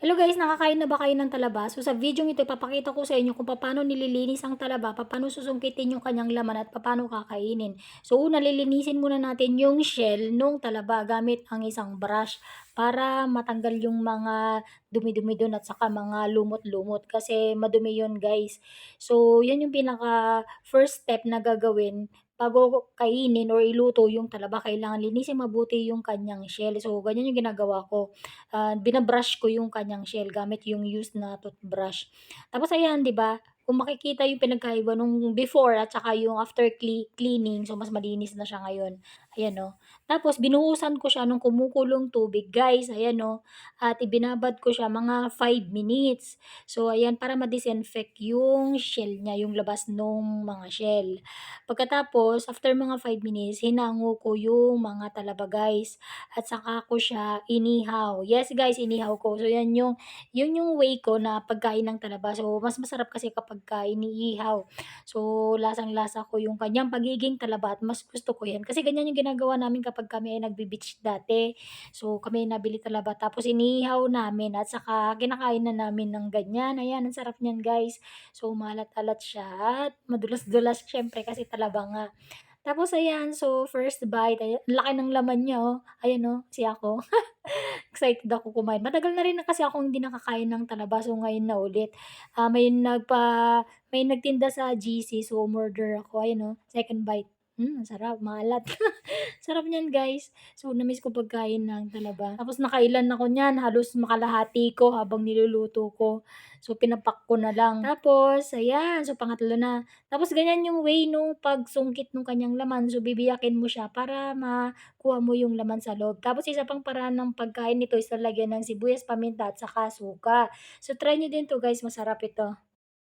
Hello guys, nakakain na ba kayo ng talaba? So sa video ito, ipapakita ko sa inyo kung paano nililinis ang talaba, paano susungkitin yung kanyang laman at paano kakainin. So una, lilinisin muna natin yung shell nung talaba gamit ang isang brush para matanggal yung mga dumi-dumi doon at saka mga lumot-lumot kasi madumi yun guys. So yan yung pinaka first step na gagawin bago kainin or iluto yung talaba, kailangan linisin mabuti yung kanyang shell. So, ganyan yung ginagawa ko ah, binabrush ko yung kanyang shell gamit yung used na toothbrush. Tapos ayan, 'di ba? Kung makikita yung pinagkaiba nung before at saka yung after cle- cleaning, so mas malinis na siya ngayon. Ayan no. Tapos binuhusan ko siya nung kumukulong tubig, guys. Ayan no. At ibinabad ko siya mga five minutes. So ayan para ma-disinfect yung shell niya, yung labas nung mga shell. Pagkatapos, after mga five minutes, hinango ko yung mga talaba, guys at saka ko siya inihaw. Yes guys, inihaw ko. So yan yung yun yung way ko na pagkain ng talaba. So mas masarap kasi kapag ka iniihaw. So lasang-lasa ko yung kanyang pagiging talaba at mas gusto ko yan. Kasi ganyan yung ginagawa namin kapag kami ay nagbi-beach dati. So kami nabili talaba tapos inihaw namin at saka kinakain na namin ng ganyan. Ayan, ang sarap niyan guys. So malat-alat siya at madulas-dulas syempre kasi talaba nga. Tapos ayan, so first bite, ayan, laki ng laman niya, oh. Ayan, oh, si ako. Excited ako kumain. Matagal na rin na kasi akong hindi nakakain ng talaba, so ngayon na ulit. Ah, may nagpa may nagtinda sa GC, so umorder ako. Ayan, oh, second bite. Ang sarap, maalat. Sarap niyan, guys. So, na-miss ko pagkain ng talaba. Tapos nakailan ako niyan, halos makalahati ko habang niluluto ko. So, pinapak ko na lang. Tapos, ayan. So, pangatlo na. Tapos, ganyan yung way nung pagsungkit nung kanyang laman. So, bibiyakin mo siya para makuha mo yung laman sa loob. Tapos, isa pang paraan ng pagkain nito is lalagyan ng sibuyas, paminta, at saka suka. So, try nyo din to guys. Masarap ito.